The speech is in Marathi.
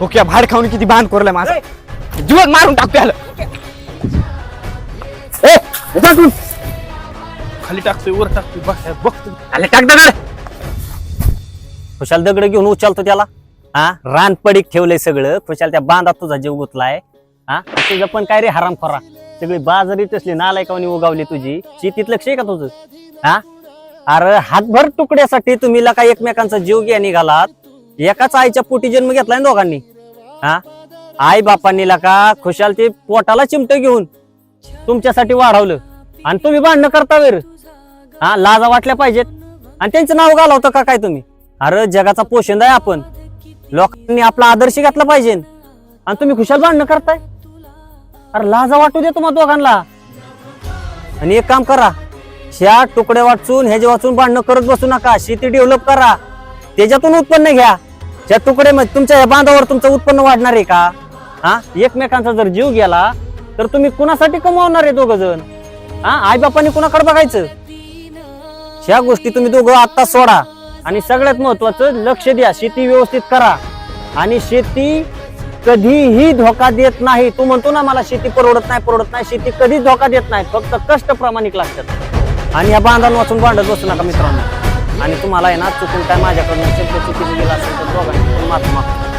ओके भाड खाऊन किती बांध करलाय माझा. जीवन मारून टाकतो ए, टाकून. खाली टाकतोय वर टाकतोय बघ बघतो आले टाक दगड. खुशाल दगड घेऊन उचलतो त्याला. हा रान पडीक ठेवलंय सगळं. खुशाल त्या बांधात तुझा जीव गुतलाय. हा तुझं पण काय रे हराम खरा. सगळी बाजारी तसली नालायकावणी उगावली तुझी. शेतीत लक्ष आहे का तुझं? हा? अरे हातभर तुकड्यासाठी तुम्ही लका एकमेकांचा जीव घ्या निघालात. एकाच आईच्या पोटी जन्म घेतलाय ना दोघांनी. हा? आई बापांनी लका खुशाल ते पोटाला चिमट घेऊन तुमच्यासाठी वाढवलं. आणि तुम्ही भांडणं करता वेर. हा? लाजा वाटल्या पाहिजेत. आणि त्यांचं नाव घालवतं का काय तुम्ही? अरे जगाचा पोषण आहे आपण. लोकांनी आपला आदर्श घातला पाहिजे. आणि तुम्ही खुशाल भांडणं करताय? अरे लाजा वाटू दे तुम्हाला दोघांना. आणि एक काम करा. ह्या तुकडे वाचून ह्याचे वाचून भांडणं करत बसू नका. शेती डेव्हलप करा. त्याच्यातून उत्पन्न घ्या. त्या तुकडे तुमच्या या बांधावर तुमचं उत्पन्न वाढणार आहे का? हा? एकमेकांचा जर जीव गेला तर तुम्ही कुणासाठी कमवणार आहे दोघ जण? हा? आई बापांनी कुणाकडे बघायचं? ह्या गोष्टी तुम्ही दोघं आत्ता सोडा. आणि सगळ्यात महत्वाचं लक्ष द्या शेती व्यवस्थित करा. आणि शेती कधीही धोका देत नाही. तू म्हणतो ना मला शेती परवडत नाही परवडत नाही. शेती कधीच धोका देत नाही. फक्त कष्ट प्रामाणिक लागतात. आणि या बांधांवाचून वाचून भांडत बसू नका मित्रांनो. आणि तुम्हाला आहे ना चुकून काय माझ्याकडून शब्द चुकीचं गेला असेल तर दोघांनी पण माफी मागतो.